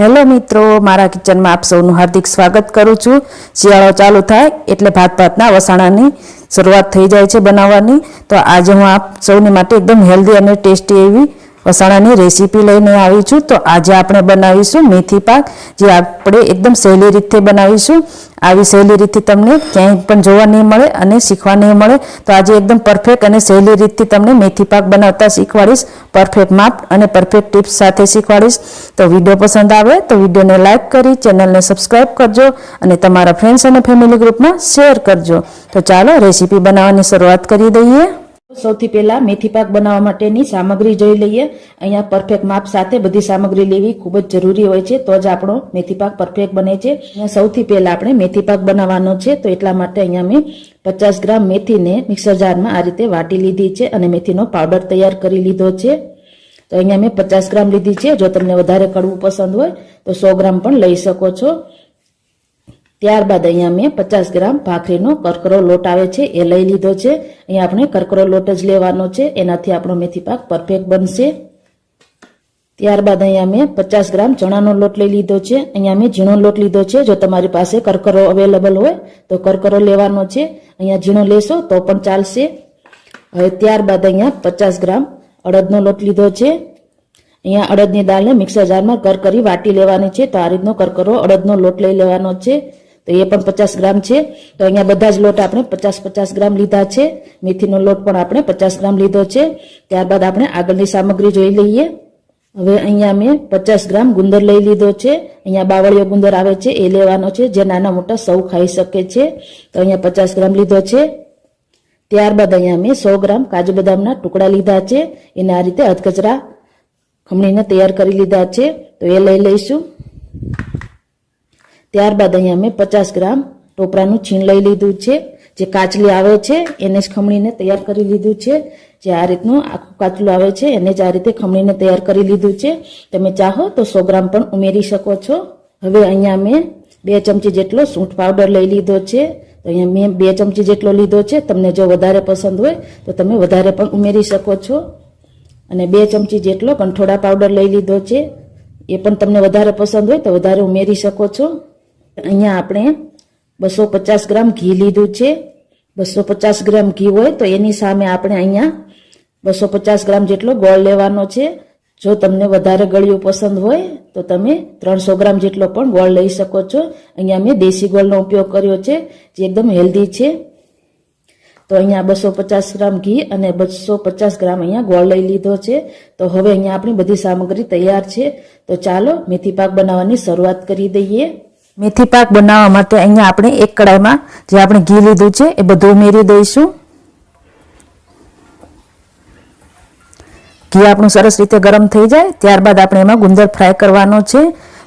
Hello મિત્રો, મારા કિચનમાં આપ સૌનું હાર્દિક સ્વાગત કરું છું. શિયાળો ચાલુ થાય એટલે ભાત ભાતના વસાણાની શરૂઆત થઈ જાય છે બનાવવાની. તો આજે હું આપ સૌની માટે એકદમ હેલ્ધી અને ટેસ્ટી એવી વસાણાની રેસીપી લઈને આવી છું. તો આજે આપણે બનાવીશું મેથી પાક, જે આપણે એકદમ સહેલી રીતે બનાવીશું. આવી સહેલી રીતથી તમને ક્યાંય પણ જોવા નહીં મળે અને શીખવા નહીં મળે. તો આજે એકદમ પરફેક્ટ અને સહેલી રીતથી તમને મેથી પાક બનાવતા શીખવાડીશ. પરફેક્ટ માપ અને પરફેક્ટ ટિપ્સ સાથે શીખવાડીશ. તો વીડિયો પસંદ આવે તો વિડીયોને લાઇક કરી, ચેનલને સબસ્ક્રાઈબ કરજો અને તમારા ફ્રેન્ડ્સ અને ફેમિલી ગ્રુપમાં શેર કરજો. તો ચાલો રેસીપી બનાવવાની શરૂઆત કરી દઈએ. સૌથી પહેલા મેથી પાક બનાવવા માટેની સામગ્રી જોઈ લઈએ. અહીંયા પરફેક્ટ માપ સાથે બધી સામગ્રી લેવી ખૂબ જ જરૂરી હોય છે, તો જ આપણો મેથી પાક પરફેક્ટ બને છે. અહીંયા સૌથી પહેલા આપણે મેથી પાક બનાવવાનો છે, તો એટલા માટે અહીંયા મેં પચાસ ગ્રામ મેથીને મિક્સર જારમાં આ રીતે વાટી લીધી છે અને મેથીનો પાવડર તૈયાર કરી લીધો છે. તો અહીંયા મેં પચાસ ગ્રામ લીધી છે, જો તમને વધારે કડવું પસંદ હોય તો સો ગ્રામ પણ લઈ શકો છો. ત્યારબાદ અહીંયા મેં પચાસ ગ્રામ ભાખરીનો કરકરો લોટ આવે છે, એ લઈ લીધો છે. અહીંયા આપણે કરકરો લોટ જ લેવાનો છે. એનાથી આપણો મેથી પાક પરફેક્ટ બનશે. ત્યારબાદ અહીંયા મેં પચાસ ગ્રામ ચણાનો લોટ લઈ લીધો છે. અહીંયા મેં ઝીણો લોટ લીધો છે. જો તમારી પાસે કરકરો અવેલેબલ હોય, તો કરકરો લેવાનો છે. અહીંયા ઝીણો લેશો, તો પણ ચાલશે. હવે ત્યારબાદ અહીંયા પચાસ ગ્રામ અડદનો લોટ લીધો છે. અહીંયા અડદની દાળને મિક્સર જારમાં કરકરી વાટી લેવાની છે. તો આ રીતનો કરકરો અડદનો લોટ લઈ લેવાનો છે. તો એ પણ પચાસ ગ્રામ છે. તો અહીંયા બધા જ લોટ આપણે પચાસ પચાસ ગ્રામ લીધા છે. મેથીનો લોટ પણ આપણે પચાસ ગ્રામ લીધો છે. ત્યારબાદ આપણે આગળની સામગ્રી જોઈ લઈએ. હવે અહીંયા મેં પચાસ ગ્રામ ગુંદર લઈ લીધો છે. અહીંયા બાવળિયો ગુંદર આવે છે, એ લેવાનો છે, જે નાના મોટા સૌ ખાઈ શકે છે. તો અહીંયા પચાસ ગ્રામ લીધો છે. ત્યારબાદ અહીંયા મેં સો ગ્રામ કાજુ બદામના ટુકડા લીધા છે. એને આ રીતે અધકચરા ખમણીને તૈયાર કરી લીધા છે. તો એ લઈ લઈશું. ત્યારબાદ અહીંયા મેં પચાસ ગ્રામ ટોપરાનું છીણ લઈ લીધું છે. જે કાચલી આવે છે, એને જ ખમણીને તૈયાર કરી લીધું છે. જે આ રીતનું આખું કાચલું આવે છે, એને જ આ રીતે ખમણીને તૈયાર કરી લીધું છે. તમે ચાહો તો સો ગ્રામ પણ ઉમેરી શકો છો. હવે અહીંયા મેં બે ચમચી જેટલો સૂંઠ પાવડર લઈ લીધો છે. તો અહીંયા મેં બે ચમચી જેટલો લીધો છે. તમને જો વધારે પસંદ હોય તો તમે વધારે પણ ઉમેરી શકો છો. અને બે ચમચી જેટલો કંઠોડા પાવડર લઈ લીધો છે. એ પણ તમને વધારે પસંદ હોય તો વધારે ઉમેરી શકો છો. અહીંયા આપણે બસો પચાસ ગ્રામ ઘી લીધું છે. બસો પચાસ ગ્રામ ઘી હોય તો એની સામે આપણે અહીંયા બસો પચાસ ગ્રામ જેટલો ગોળ લેવાનો છે. જો તમને વધારે ગળ્યું પસંદ હોય તો તમે ત્રણસો ગ્રામ જેટલો પણ ગોળ લઈ શકો છો. અહીંયા મેં દેશી ગોળનો ઉપયોગ કર્યો છે, જે એકદમ હેલ્ધી છે. તો અહીંયા બસો પચાસ ગ્રામ ઘી અને બસો પચાસ ગ્રામ અહીંયા ગોળ લઈ લીધો છે. તો હવે અહીંયા આપણી બધી સામગ્રી તૈયાર છે. તો ચાલો મેથી પાક બનાવવાની શરૂઆત કરી દઈએ. મેથી પાક બનાવવા માટે અહીંયા આપણે એક કડાઈમાં જે આપણે ઘી લીધું છે, એ બધું ઉમેરી દઈશું. ઘી આપણું સરસ રીતે ગરમ થઈ જાય, ત્યારબાદ આપણે એમાં ગુંદર ફ્રાય કરવાનો છે.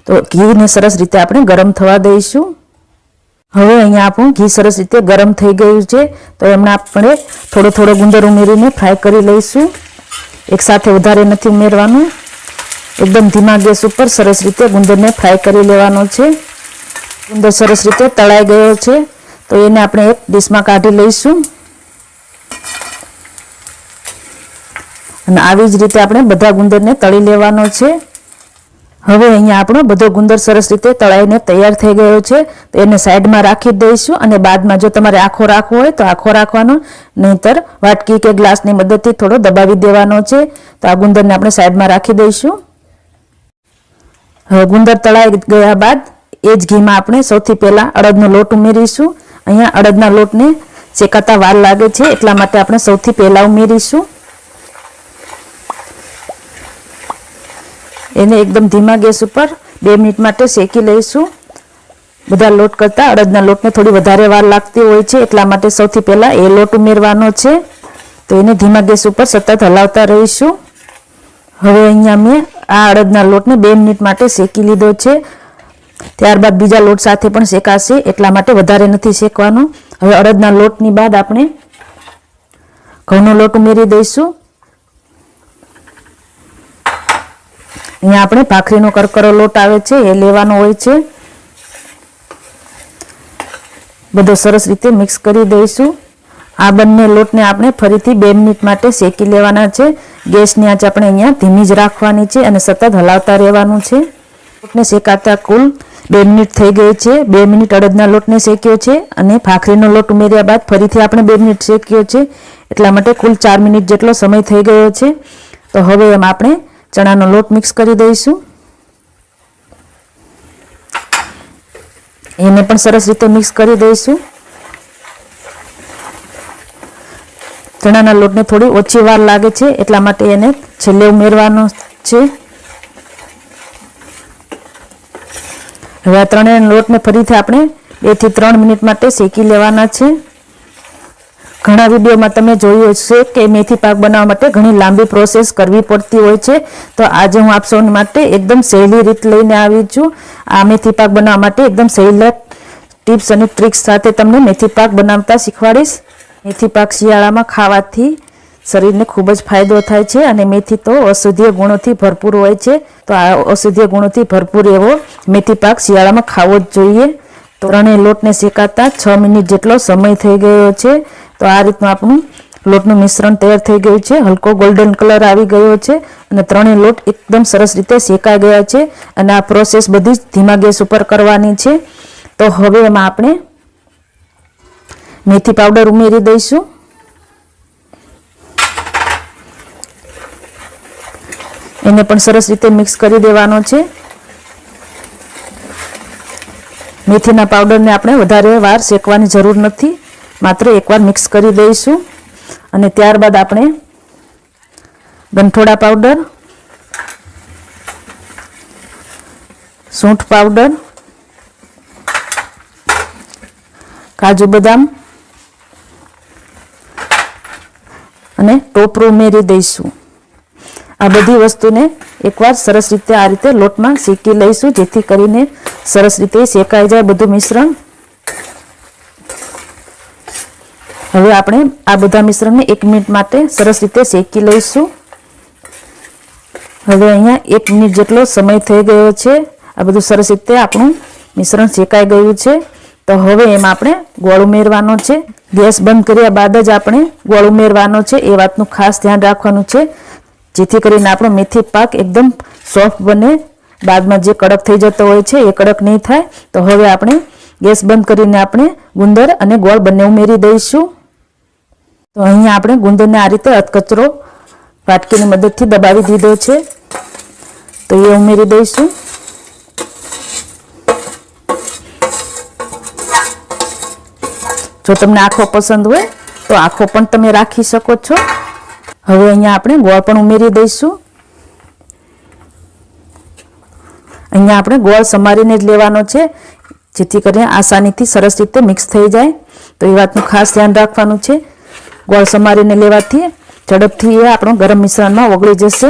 તો ઘીને સરસ રીતે આપણે ગરમ થવા દઈશું. હવે અહીંયા આપણું ઘી સરસ રીતે ગરમ થઈ ગયું છે, તો એમણે આપણે થોડો થોડો ગુંદર ઉમેરીને ફ્રાય કરી લઈશું. એકસાથે વધારે નથી ઉમેરવાનું. એકદમ ધીમા ગેસ ઉપર સરસ રીતે ગુંદરને ફ્રાય કરી લેવાનો છે. ગુંદર સરસ રીતે તળાઈ ગયો છે. તો એને આપણે એક ડીશમાં કાઢી લઈશું. અને આવી જ રીતે આપણે બધા ગુંદરને તળી લેવાનો છે. હવે અહીંયા આપણો બધો ગુંદર સરસ રીતે તળાઈને તૈયાર થઈ ગયો છે. તો એને સાઈડમાં રાખી દઈશું અને બાદમાં જો તમારે આખો રાખવો હોય તો આખો રાખવાનો. નહીતર વાટકી કે ગ્લાસની મદદથી થોડો દબાવી દેવાનો છે. તો આ ગુંદરને આપણે સાઈડમાં રાખી દઈશું. હવે ગુંદર તળાઈ ગયા બાદ એ જ ઘીમાં આપણે સૌથી પહેલા અડદનો લોટ ઉમેરીશું. અહીંયા અડદના લોટને શેકાતા વાર લાગે છે એટલા માટે આપણે સૌથી પહેલા ઉમેરીશું. એને એકદમ ધીમા ગેસ ઉપર બે મિનિટ માટે શેકી લઈશું. બધા લોટ કરતાં અડદના લોટને થોડી વધારે વાર લાગતી હોય છે એટલા માટે સૌથી પહેલાં એ લોટ ઉમેરવાનો છે. તો એને ધીમા ગેસ ઉપર સતત હલાવતા રહીશું. હવે અહીંયા મેં આ અડદના લોટને બે મિનિટ માટે શેકી લીધો છે. ત્યારબાદ બીજા લોટ સાથે પણ શેકાશે, એટલા માટે વધારે નથી શેકવાનો. હવે અડદના લોટની બાદ આપણે ઘઉંનો લોટ ઉમેરી દઈશું. અહીંયા આપણે ભાખરીનો કરકરો લોટ આવે છે, એ લેવાનો હોય છે. બધો સરસ રીતે મિક્સ કરી દઈશું. આ બંને લોટને આપણે ફરીથી બે મિનિટ માટે શેકી લેવાના છે. ગેસની આંચ આપણે અહીંયા ધીમી જ રાખવાની છે અને સતત હલાવતા રહેવાનું છે. લોટને શેકાતા કુલ બે મિનિટ થઈ ગઈ છે. બે મિનિટ અડદના લોટને શેક્યો છે અને ભાખરીનો લોટ ઉમેર્યા બાદ ફરીથી આપણે બે મિનિટ શેક્યો છે. એટલા માટે કુલ ચાર મિનિટ જેટલો સમય થઈ ગયો છે. તો હવે એમાં આપણે ચણાનો લોટ મિક્સ કરી દઈશું. એને પણ સરસ રીતે મિક્સ કરી દઈશું. ચણાના લોટને થોડી ઓછી વાર લાગે છે, એટલા માટે એને છેલ્લે ઉમેરવાનો છે. હવે આ ત્રણેય લોટને ફરીથી આપણે બેથી ત્રણ મિનિટ માટે શેકી લેવાના છે. ઘણા વિડીયોમાં તમે જોયું છે કે મેથી પાક બનાવવા માટે ઘણી લાંબી પ્રોસેસ કરવી પડતી હોય છે. તો આજે હું આપ સૌની માટે એકદમ સહેલી રીત લઈને આવી છું. આ મેથી પાક બનાવવા માટે એકદમ સહેલા ટિપ્સ અને ટ્રિક્સ સાથે તમને મેથી પાક બનાવતા શીખવાડીશ. મેથી પાક શિયાળામાં ખાવાથી શરીરને ખૂબ જ ફાયદો થાય છે અને મેથી તો ઔષધીય ગુણોથી ભરપૂર હોય છે. તો આ ઔષધીય ગુણોથી ભરપૂર એવો મેથી પાક શિયાળામાં ખાવો જ જોઈએ. તો ત્રણેય લોટને શેકાતા છ મિનિટ જેટલો સમય થઈ ગયો છે. તો આ રીતનું આપણું લોટનું મિશ્રણ તૈયાર થઈ ગયું છે. હલકો ગોલ્ડન કલર આવી ગયો છે અને ત્રણેય લોટ એકદમ સરસ રીતે શેકાઈ ગયા છે અને આ પ્રોસેસ બધી જ ધીમા ગેસ ઉપર કરવાની છે. તો હવે એમાં આપણે મેથી પાવડર ઉમેરી દઈશું. એને પણ સરસ રીતે મિક્સ કરી દેવાનો છે. મેથીના પાવડરને આપણે વધારે વાર શેકવાની જરૂર નથી. માત્ર એકવાર મિક્સ કરી દઈશું. અને ત્યારબાદ આપણે ગંઠોડા પાવડર સૂંઠ પાવડર કાજુ બદામ અને ટોપરું ઉમેરી દઈશું. આ બધી વસ્તુને એકવાર સરસ રીતે આ રીતે લોટમાં શેકી લઈશું, જેથી કરીને સરસ રીતે શેકાઈ જાય બધું મિશ્રણ. હવે આપણે આ બધા મિશ્રણને એક મિનિટ માટે સરસ રીતે શેકી લઈશું. હવે અહીંયા એક મિનિટ જેટલો સમય થઈ ગયો છે. આ બધું સરસ રીતે આપણું મિશ્રણ શેકાઈ ગયું છે. તો હવે એમાં આપણે ગોળ ઉમેરવાનો છે. ગેસ બંધ કર્યા બાદ જ આપણે ગોળ ઉમેરવાનો છે. એ વાતનું ખાસ ધ્યાન રાખવાનું છે. જેથી કરીને આપણો મેથી પાક એકદમ સોફ્ટ બને. બાદમાં જે કડક થઈ જતો હોય છે, એ કડક નહીં થાય. તો હવે આપણે ગેસ બંધ કરીને આપણે ગુંદર અને ગોળ બંને ઉમેરી દઈશું. તો અહીંયા આપણે ગુંદરને આ રીતે અધકચરો વાટકીની મદદથી દબાવી દીધો છે. તો એ ઉમેરી દઈશું. જો તમને આખો પસંદ હોય, તો આખો પણ તમે રાખી શકો છો. હવે અહીંયા આપણે ગોળ પણ ઉમેરી દઈશું. અહીંયા આપણે ગોળ સમારીને જ લેવાનો છે, જેથી કરીને આસાનીથી સરસ રીતે મિક્સ થઈ જાય. તો એ વાતનું ખાસ ધ્યાન રાખવાનું છે. ગોળ સમારીને લેવાથી ઝડપથી એ આપણો ગરમ મિશ્રણમાં ઓગળી જશે.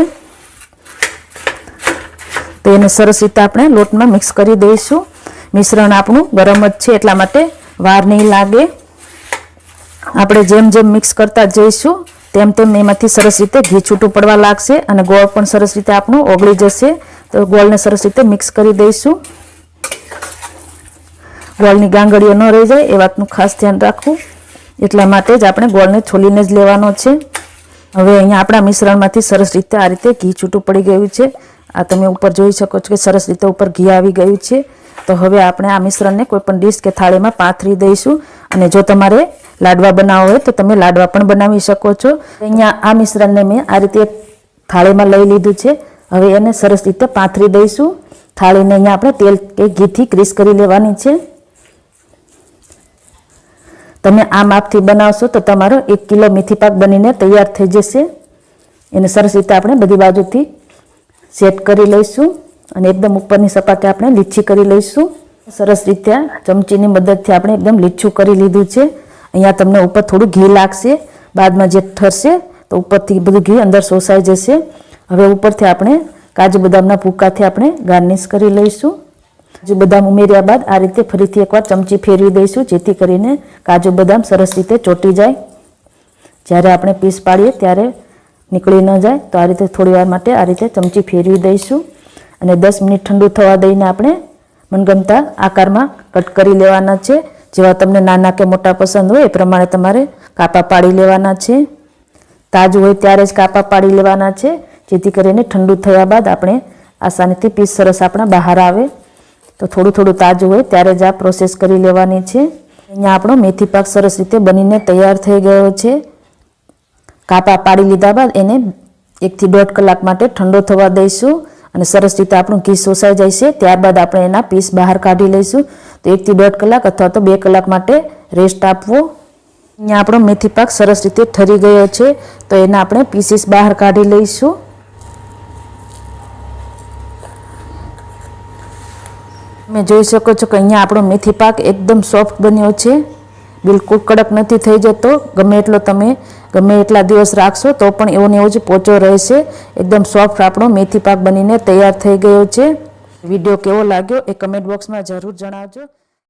તો એને સરસ રીતે આપણે લોટમાં મિક્સ કરી દઈશું. મિશ્રણ આપણું ગરમ જ છે એટલા માટે વાર નહીં લાગે. આપણે જેમ જેમ મિક્સ કરતા જઈશું તેમ તેમ એમાંથી સરસ રીતે ઘી છૂટું પડવા લાગશે અને ગોળ પણ સરસ રીતે આપણું ઓગળી જશે. તો ગોળને સરસ રીતે મિક્સ કરી દઈશું. ગોળની ગાંગડીઓ ન રહી જાય, એ વાતનું ખાસ ધ્યાન રાખવું. એટલા માટે જ આપણે ગોળને છોલીને જ લેવાનો છે. હવે અહીંયા આપણા મિશ્રણમાંથી સરસ રીતે આ રીતે ઘી છૂટું પડી ગયું છે. આ તમે ઉપર જોઈ શકો છો કે સરસ રીતે ઉપર ઘી આવી ગયું છે. તો હવે આપણે આ મિશ્રણને કોઈ પણ ડીશ કે થાળીમાં પાથરી દઈશું. અને જો તમારે લાડવા બનાવવા હોય તો તમે લાડવા પણ બનાવી શકો છો. અહીંયા આ મિશ્રણને મેં આ રીતે થાળીમાં લઈ લીધું છે. હવે એને સરસ રીતે પાથરી દઈશું. થાળીને અહીંયા આપણે તેલ કે ઘીથી ક્રીસ કરી લેવાની છે. તમે આ માપથી બનાવશો તો તમારો એક કિલો મેથી પાક બનીને તૈયાર થઈ જશે. એને સરસ રીતે આપણે બધી બાજુથી સેટ કરી લઈશું. અને એકદમ ઉપરની સપાટી આપણે લીચી કરી લઈશું. સરસ રીતે ચમચીની મદદથી આપણે એકદમ લીચું કરી લીધું છે. અહીંયા તમને ઉપર થોડું ઘી લાગશે. બાદમાં જે ઠરશે તો ઉપરથી બધું ઘી અંદર શોષાઈ જશે. હવે ઉપરથી આપણે કાજુ બદામના ભૂકાથી આપણે ગાર્નિશ કરી લઈશું. કાજુ બદામ ઉમેર્યા બાદ આ રીતે ફરીથી એકવાર ચમચી ફેરવી દઈશું, જેથી કરીને કાજુ બદામ સરસ રીતે ચોટી જાય. જ્યારે આપણે પીસ પાડીએ ત્યારે નીકળી ન જાય, તો આ રીતે થોડી માટે આ રીતે ચમચી ફેરવી દઈશું. અને દસ મિનિટ ઠંડુ થવા દઈને આપણે મનગમતા આકારમાં કટ કરી લેવાના છે. જેવા તમને નાના કે મોટા પસંદ હોય એ પ્રમાણે તમારે કાપા પાડી લેવાના છે. તાજું હોય ત્યારે જ કાપા પાડી લેવાના છે. જેથી કરીને ઠંડુ થયા બાદ આપણે આસાનીથી પીસ સરસ આપણા બહાર આવે. તો થોડું થોડું તાજું હોય ત્યારે જ આ પ્રોસેસ કરી લેવાની છે. અહીંયા આપણો મેથી પાક સરસ રીતે બનીને તૈયાર થઈ ગયો છે. કાપા પાડી લીધા બાદ એને એકથી દોઢ કલાક માટે ઠંડો થવા દઈશું. અને સરસ રીતે આપણું ઘી શોષાઈ જાય છે. ત્યારબાદ આપણે એના પીસ બહાર કાઢી લઈશું. તો એકથી દોઢ કલાક અથવા તો બે કલાક માટે રેસ્ટ આપવો. અહીંયા આપણો મેથી પાક સરસ રીતે ઠરી ગયો છે. તો એના આપણે પીસીસ બહાર કાઢી લઈશું. તમે જોઈ શકો છો કે અહીંયા આપણો મેથી પાક એકદમ સોફ્ટ બન્યો છે. બિલકુલ કડક નથી થઈ જતો. ગમે એટલો તમે, ગમે એટલા દિવસ રાખશો તો પણ એવો ને એવો જ પોચો રહેશે. એકદમ સોફ્ટ આપણો મેથી પાક બનીને તૈયાર થઈ ગયો છે. વીડિયો કેવો લાગ્યો એ કમેન્ટ બોક્સમાં જરૂર જણાવજો.